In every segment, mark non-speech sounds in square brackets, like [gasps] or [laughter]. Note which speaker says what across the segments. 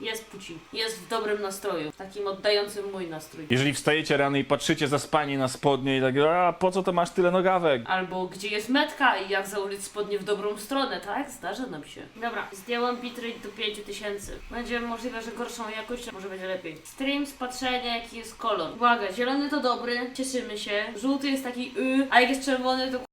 Speaker 1: Jest Pucin. Jest w dobrym nastroju. Takim oddającym mój nastrój.
Speaker 2: Jeżeli wstajecie rano i patrzycie zaspani na spodnie i tak, a po co to masz tyle nogawek?
Speaker 1: Albo gdzie jest metka i jak założyć spodnie w dobrą stronę, tak? Zdarza nam się. Dobra, zdjęłam bitrate do 5000. Będzie możliwe, że gorszą jakość, a może będzie lepiej. Stream z patrzenia, jaki jest kolor. Uwaga, zielony to dobry, cieszymy się. Żółty jest taki y, a jak jest czerwony to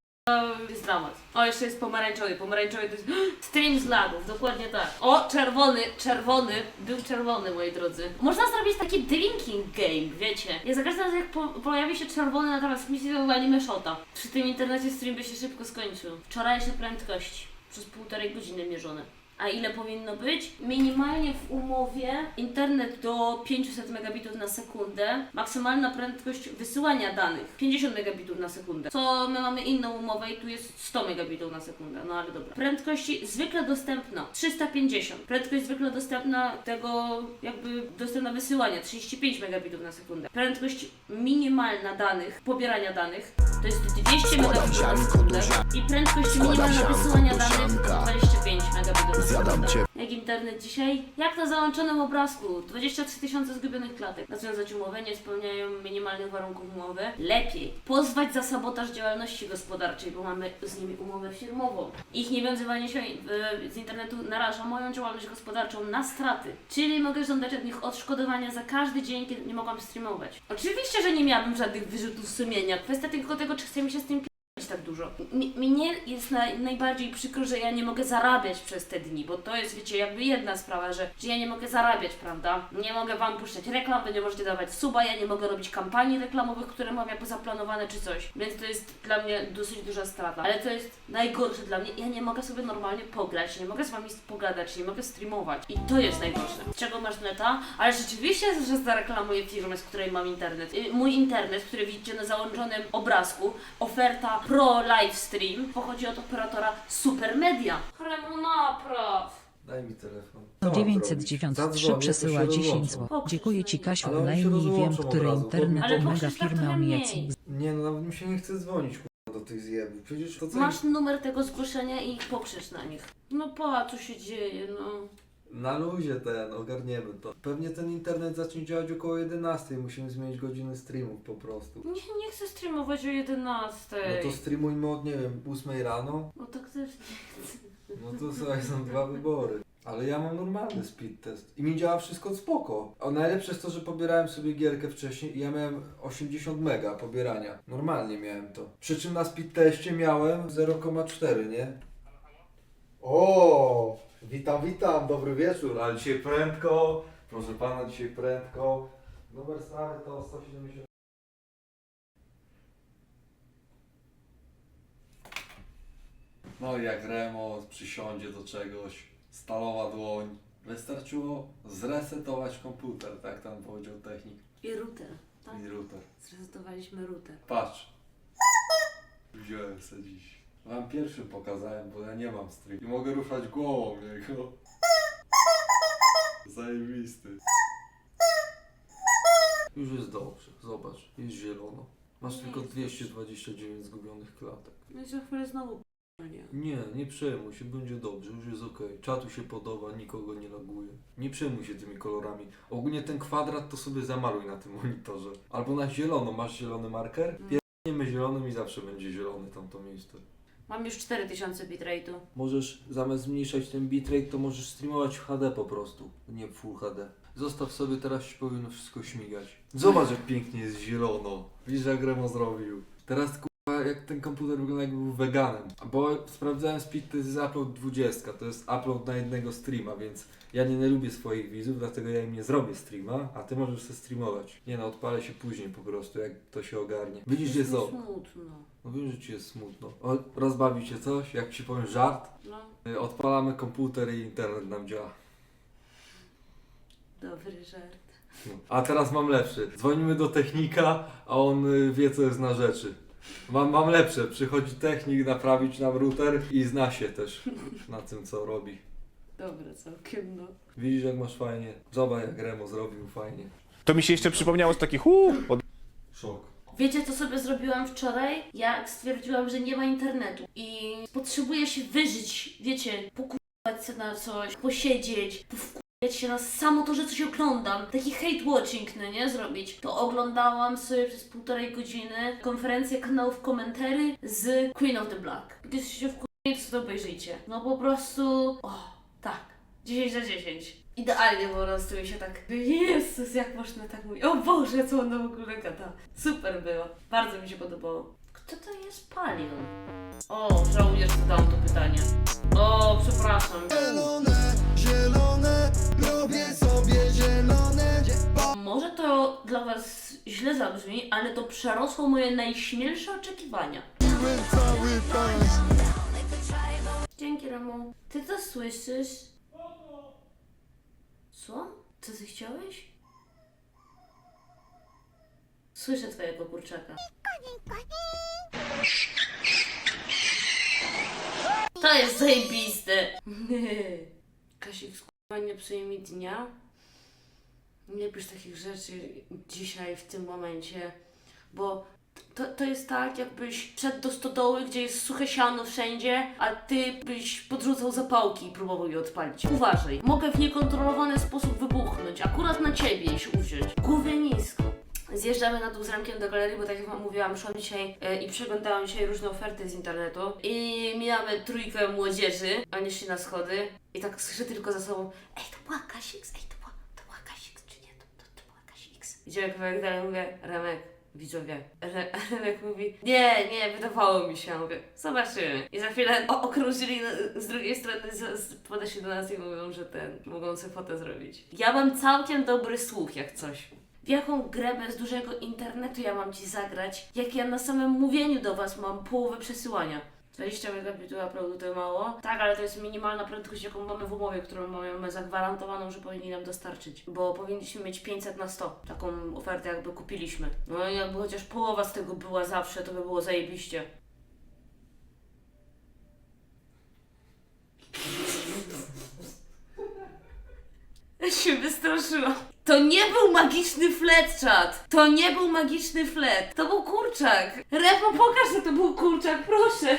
Speaker 1: jest dramat. O, jeszcze jest pomarańczowy. Pomarańczowy to jest [gasps] stream z lagów, dokładnie tak. O, czerwony, czerwony, był czerwony, moi drodzy. Można zrobić taki drinking game, wiecie. Ja za każdym razem, jak po, pojawi się czerwony na transmisji, to walimy shota. Przy tym internecie stream by się szybko skończył. Wczorajsze prędkości przez półtorej godziny mierzone. A ile powinno być? Minimalnie w umowie internet do 500 megabitów na sekundę, maksymalna prędkość wysyłania danych 50 megabitów na sekundę. Co my mamy inną umowę i tu jest 100 megabitów na sekundę, no ale dobra. Prędkości zwykle dostępna 350. Prędkość zwykle dostępna tego jakby dostępna wysyłania 35 megabitów na sekundę. Prędkość minimalna danych, pobierania danych to jest 200 megabitów na sekundę i prędkość minimalna wysyłania danych 25 megabitów na sekundę. Jak internet dzisiaj? Jak na załączonym obrazku 23 tysiące zgubionych klatek. Rozwiązać umowę, nie spełniają minimalnych warunków umowy. Lepiej pozwać za sabotaż działalności gospodarczej, bo mamy z nimi umowę firmową. Ich niewiązywanie się e, z internetu naraża moją działalność gospodarczą na straty. Czyli mogę żądać od nich odszkodowania za każdy dzień, kiedy nie mogłam streamować. Oczywiście, że nie miałabym żadnych wyrzutów sumienia. Kwestia tylko tego, czy chce mi się z tym tak dużo. Mnie jest naj, najbardziej przykro, że ja nie mogę zarabiać przez te dni, bo to jest, wiecie, jakby jedna sprawa, że, że ja nie mogę zarabiać, prawda? Nie mogę Wam puszczać reklam, Wy nie możecie dawać suba, ja nie mogę robić kampanii reklamowych, które mam jakby zaplanowane czy coś, więc to jest dla mnie dosyć duża strata. Ale to jest najgorsze dla mnie, ja nie mogę sobie normalnie pograć, nie mogę z Wami pogadać, nie mogę streamować i to jest najgorsze. Z czego masz neta? Ale rzeczywiście, że zareklamuję firmę, z której mam internet. Y, Mój internet, który widzicie na załączonym obrazku, oferta Pro Livestream pochodzi od operatora Supermedia. Chremu napraw.
Speaker 3: Daj mi telefon.
Speaker 4: 993 przesyła 10 zł. Dziękuję Ci Kasiu,
Speaker 3: Ale się
Speaker 4: najmniej wiem, który
Speaker 3: razu.
Speaker 4: internet
Speaker 1: Ale tak mniej.
Speaker 3: Nie no, nawet mi się nie chce dzwonić kurwa, do tych zjebów. Przecież to co
Speaker 1: Masz numer tego zgłoszenia i pokrzycz na nich. No pa, co się dzieje, no.
Speaker 3: Na luzie ten, ogarniemy to. Pewnie ten internet zacznie działać około 11. Musimy zmienić godziny streamów po prostu.
Speaker 1: Nie, nie chcę streamować o 11.
Speaker 3: No to streamujmy od, nie wiem, 8 rano.
Speaker 1: No tak też nie chcę.
Speaker 3: No to słuchaj, są dwa wybory. Ale ja mam normalny speed test i mi działa wszystko spoko. A najlepsze jest to, że pobierałem sobie gierkę wcześniej i ja miałem 80 mega pobierania. Normalnie miałem to. Przy czym na speed teście miałem 0,4, nie? O, witam, witam, dobry wieczór, ale dzisiaj prędko, proszę pana, dzisiaj prędko. Numer stary to 170. No i jak Remo przysiądzie do czegoś, stalowa dłoń. Wystarczyło zresetować komputer, tak tam powiedział technik
Speaker 1: I router, tak?
Speaker 3: i router.
Speaker 1: Zresetowaliśmy router.
Speaker 3: Patrz. Wziąłem se dziś. Wam pierwszym pokazałem, bo ja nie mam stream. I mogę ruszać głową jego. Zajebisty. Już jest dobrze, zobacz, jest zielono. Masz
Speaker 1: Nie
Speaker 3: tylko
Speaker 1: jest
Speaker 3: 229 zgubionych klatek.
Speaker 1: No i za chwilę znowu p***nie.
Speaker 3: Nie, nie przejmuj się, będzie dobrze, już jest ok. Czatu się podoba, nikogo nie laguje. Nie przejmuj się tymi kolorami. Ogólnie ten kwadrat to sobie zamaluj na tym monitorze. Albo na zielono, masz zielony marker?
Speaker 1: No.
Speaker 3: Pierdolniemy zielonym i zawsze będzie zielony tamto miejsce.
Speaker 1: Mam już 4000 bitrate'u.
Speaker 3: Możesz zamiast zmniejszać ten bitrate, to możesz streamować w HD po prostu, nie w Full HD. Zostaw sobie, teraz się powinno wszystko śmigać. Zobacz jak pięknie jest zielono. Widzisz jak Remo zrobił. Teraz kurwa jak ten komputer wygląda jakby był weganem. Bo sprawdzałem speed, to jest upload 20, to jest upload na jednego streama, więc ja nie, nie lubię swoich widzów, dlatego ja im nie zrobię streama, a ty możesz sobie streamować. Nie no, odpalę się później po prostu, jak to się ogarnie. Widzisz, że jest
Speaker 1: mi
Speaker 3: o.
Speaker 1: smutno.
Speaker 3: No wiem, że ci jest smutno. O, rozbawi cię coś? Jak ci powiem żart?
Speaker 1: No,
Speaker 3: Y, Odpalamy komputer i internet nam działa.
Speaker 1: dobry żart.
Speaker 3: No. A teraz mam lepszy. Dzwonimy do technika, a on y, wie co jest na rzeczy. Mam, mam lepsze. Przychodzi technik naprawić nam router i zna się też na tym co robi.
Speaker 1: Dobre całkiem, no.
Speaker 3: Widzisz jak masz fajnie. Zobacz jak Remo zrobił fajnie.
Speaker 2: To mi się jeszcze przypomniało z takich huu, od
Speaker 3: Szok.
Speaker 1: Wiecie, co sobie zrobiłam wczoraj? Jak stwierdziłam, że nie ma internetu i potrzebuję się wyżyć, wiecie, pokupować sobie na coś, posiedzieć, wkurwiać się samo to, że coś oglądam. Taki hate watching, no nie? Zrobić. To oglądałam sobie przez półtorej godziny konferencję kanałów komentary z Queen of the Black. Gdy się wkurwiać, to obejrzyjcie. No po prostu... O, tak. 10 na 10. Idealnie po prostu mi się tak... Jezus, jak można tak mówić. O Boże, co ona w ogóle gada. Super było. Bardzo mi się podobało. Kto to jest Palion? O, żałuję, że zadałam to pytanie. O, przepraszam.
Speaker 5: zielone, robię sobie zielone.
Speaker 1: Może to dla Was źle zabrzmi, ale to przerosło moje najśmielsze oczekiwania.
Speaker 5: Byłem cały tańc.
Speaker 1: Dzięki, Ramo. Ty to słyszysz? Co? Co ty chciałeś? Słyszę twojego kurczaka. To jest zajebiste. [laughs] Kasik, skurwa, nie psuje dnia. Nie pisz takich rzeczy dzisiaj, w tym momencie, bo to, to jest tak, jakbyś wszedł do stodoły, gdzie jest suche siano wszędzie, a ty byś podrzucał zapałki i próbował je odpalić. Uważaj, mogę w niekontrolowany sposób wybuchnąć, akurat na ciebie się uwziąć. Głównie nisko. Zjeżdżamy na dół z ramkiem do galerii, bo tak jak wam mówiłam, szłam dzisiaj e, i przeglądałam dzisiaj różne oferty z internetu i mijamy trójkę młodzieży, oni szli na schody i tak słyszę tylko za sobą Ej, to była Kasix, ej, to była, to była Kasix, czy nie? To, to, to była Kasix. Idziemy kawałek dalej, mówię, Remek, widzowie. Re, [laughs] Remek mówi, nie, nie, wydawało mi się. Mówię, zobaczymy. I za chwilę okrążyli z drugiej strony, z, do nas i mówią, że ten, mogą sobie fotę zrobić. Ja mam całkiem dobry słuch, jak coś. W jaką grę bez dużego internetu ja mam ci zagrać, jak ja na samym mówieniu do was mam połowę przesyłania? 20 megabitów uploadu to mało. Tak, ale to jest minimalna prędkość, jaką mamy w umowie, którą mamy zagwarantowaną, że powinni nam dostarczyć. Bo powinniśmy mieć 500 na 100. Taką ofertę jakby kupiliśmy. No i jakby chociaż połowa z tego była zawsze, to by było zajebiście. Ja się wystraszyłam. To nie był magiczny flet, czat. To nie był magiczny flet. To był kurczak. Repo, pokaż, że to był kurczak, proszę.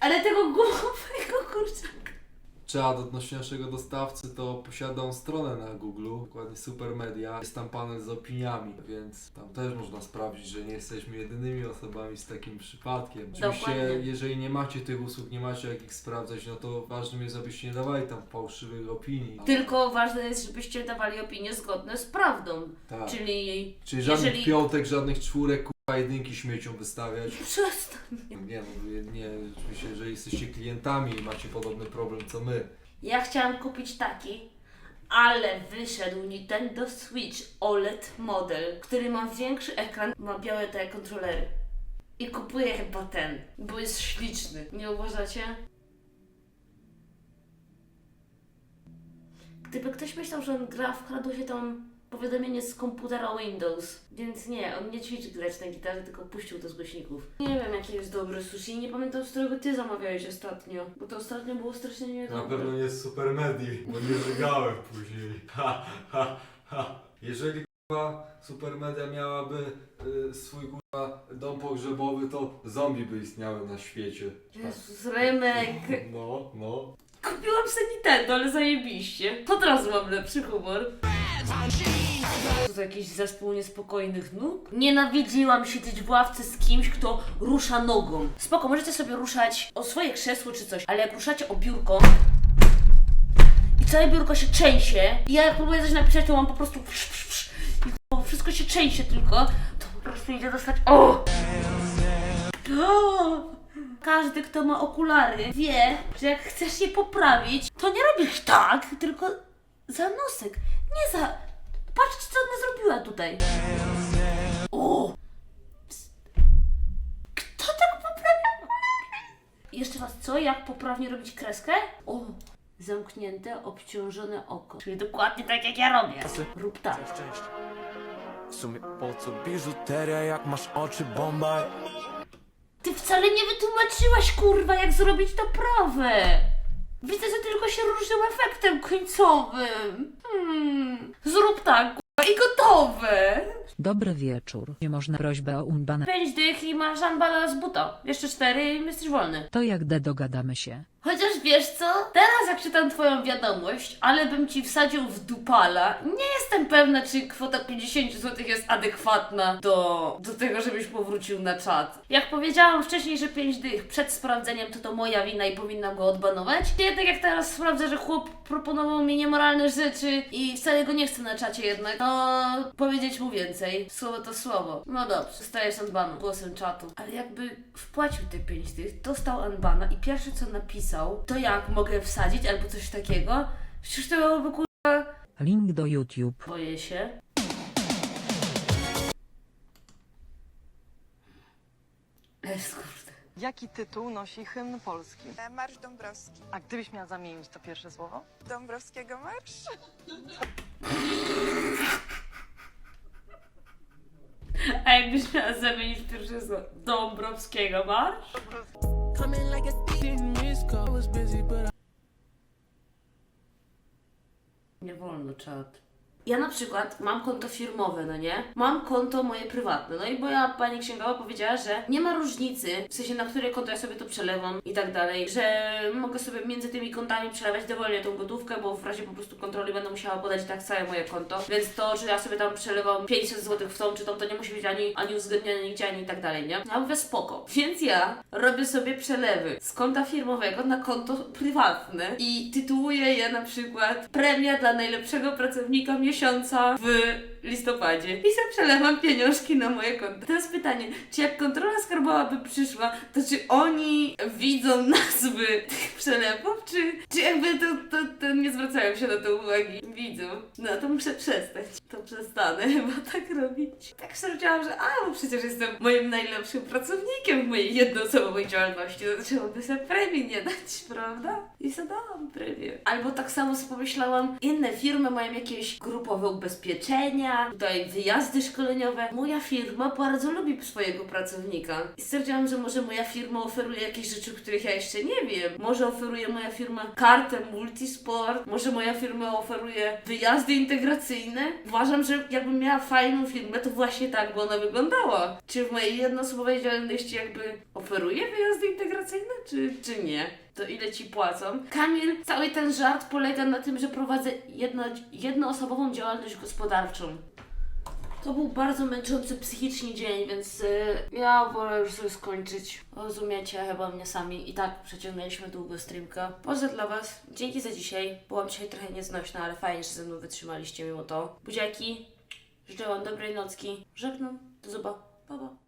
Speaker 1: Ale tego gumowego kurczaka.
Speaker 3: Czad odnośnie naszego dostawcy to posiada on stronę na Google, dokładnie Supermedia. Jest tam panel z opiniami, więc tam też można sprawdzić, że nie jesteśmy jedynymi osobami z takim przypadkiem. Oczywiście,
Speaker 1: Dokładnie.
Speaker 3: jeżeli nie macie tych usług, nie macie jak ich sprawdzać, no to ważnym jest, abyście nie dawali tam fałszywych opinii.
Speaker 1: Tylko ważne jest, żebyście dawali opinie zgodne z prawdą.
Speaker 3: Tak.
Speaker 1: Czyli
Speaker 3: Czyli żadnych
Speaker 1: jeżeli-
Speaker 3: piątek, żadnych czwórek, jedynki śmieciom wystawiać. [laughs]
Speaker 1: przestań.
Speaker 3: Nie no, nie, oczywiście, jeżeli jesteście klientami i macie podobny problem co my,
Speaker 1: Ja chciałam kupić taki, ale wyszedł Nintendo Switch OLED model, który ma większy ekran, ma białe te kontrolery. I kupuję chyba ten, bo jest śliczny. Nie uważacie? Gdyby ktoś myślał, że on gra, wkradło się tam powiadomienie z komputera Windows. Więc nie, on nie ćwiczy grać na gitarze, tylko puścił to z głośników. Nie wiem, jaki jest dobry sushi. Nie pamiętam, z którego ty zamawiałeś ostatnio. Bo to ostatnio było strasznie niedobre.
Speaker 3: nie jest super medi, bo nie żygałem później. Ha, ha, ha. Jeżeli kurwa supermedia miałaby y, swój kurwa dom pogrzebowy, to zombie by istniały na świecie.
Speaker 1: Jezus, Remek.
Speaker 3: No, no.
Speaker 1: Kupiłam sobie Nintendo, ale zajebiście. Od razu mam lepszy humor. To to jakiś zespół niespokojnych nóg? Nienawidziłam siedzieć w ławce z kimś, kto rusza nogą. Spoko, możecie sobie ruszać o swoje krzesło czy coś, ale jak ruszacie o biurko i całe biurko się trzęsie i ja jak próbuję coś napisać, to mam po prostu i wszystko się trzęsie tylko, to po prostu idzie dostać o! o! Każdy, kto ma okulary, wie, że jak chcesz je poprawić, to nie robisz tak, tylko za nosek. Nie za. Patrzcie, co ona zrobiła tutaj. O! Kto tak poprawia? Jeszcze raz, co? Jak poprawnie robić kreskę? O! Zamknięte, obciążone oko. Czyli dokładnie tak, jak ja robię. Rób tak.
Speaker 6: W sumie po co biżuteria, jak masz oczy bomba?
Speaker 1: Ty wcale nie wytłumaczyłaś, kurwa, jak zrobić to prawe. Widzę, że tylko się różnił efektem końcowym. Hmm. Zrób tak, i gotowe.
Speaker 4: Dobry wieczór. Nie można prośbę o unbana.
Speaker 1: Pięć dych i masz unbana z buta. Jeszcze cztery i jesteś wolny.
Speaker 4: To jak de dogadamy się.
Speaker 1: Chociaż wiesz co? Teraz jak czytam twoją wiadomość, ale bym ci wsadził w dupala, nie jestem pewna, czy kwota 50 zł jest adekwatna do, do tego, żebyś powrócił na czat. Jak powiedziałam wcześniej, że 5 dych przed sprawdzeniem to to moja wina i powinnam go odbanować. Jednak jak teraz sprawdzę, że chłop proponował mi niemoralne rzeczy i wcale go nie chcę na czacie jednak, to powiedzieć mu więcej. Słowo to słowo. No dobrze, zostajesz unbanu głosem czatu. Ale jakby wpłacił te 5 dych, dostał unbana i pierwsze co napisał, to jak mogę wsadzić albo coś takiego? Przecież to byłoby kur...
Speaker 4: Link do YouTube.
Speaker 1: Boję się. Es kurde.
Speaker 7: Jaki tytuł nosi hymn polski?
Speaker 8: E, Marsz Dąbrowski.
Speaker 7: A gdybyś miała zamienić to pierwsze słowo?
Speaker 8: Dąbrowskiego marsz? [laughs]
Speaker 1: A jakbyś miała zamienić pierwsze słowo Dąbrowskiego marsz? Nie wolno czat. Ja na przykład mam konto firmowe, no nie? Mam konto moje prywatne. No i moja pani księgowa powiedziała, że nie ma różnicy, w sensie na które konto ja sobie to przelewam i tak dalej, że mogę sobie między tymi kontami przelewać dowolnie tą gotówkę, bo w razie po prostu kontroli będę musiała podać tak całe moje konto. Więc to, że ja sobie tam przelewam 500 zł w tą czy tą, to nie musi być ani, ani uwzględnione nigdzie, ani tak dalej, nie? Ja mówię spoko. Więc ja robię sobie przelewy z konta firmowego na konto prywatne i tytułuję je na przykład premia dla najlepszego pracownika miesiąca w listopadzie. I sobie przelewam pieniążki na moje konto. Teraz pytanie, czy jak kontrola skarbowa by przyszła, to czy oni widzą nazwy tych przelewów, czy, czy jakby to, to, to nie zwracają się na to uwagi? Widzą. No to muszę przestać. To przestanę [laughs] chyba tak robić. Tak stwierdziłam, że a, bo przecież jestem moim najlepszym pracownikiem w mojej jednoosobowej działalności. To trzeba sobie premii nie dać, prawda? I zadałam premię. Albo tak samo sobie pomyślałam, inne firmy mają jakieś grupowe ubezpieczenia, tutaj wyjazdy szkoleniowe. Moja firma bardzo lubi swojego pracownika. I stwierdziłam, że może moja firma oferuje jakieś rzeczy, których ja jeszcze nie wiem. Może oferuje moja firma kartę multisport, może moja firma oferuje wyjazdy integracyjne. Uważam, że jakbym miała fajną firmę, to właśnie tak by ona wyglądała. Czy w mojej jednoosobowej działalności jakby oferuje wyjazdy integracyjne, czy, czy nie? To ile ci płacą? Kamil, cały ten żart polega na tym, że prowadzę jedno, jednoosobową działalność gospodarczą. To był bardzo męczący psychicznie dzień, więc y, ja wolę już sobie skończyć. Rozumiecie chyba mnie sami. I tak przeciągnęliśmy długo streamka. Pozdro dla Was. Dzięki za dzisiaj. Byłam dzisiaj trochę nieznośna, ale fajnie, że ze mną wytrzymaliście mimo to. Buziaki. Życzę Wam dobrej nocki. Żegnam. Do zobaczenia. Pa, pa.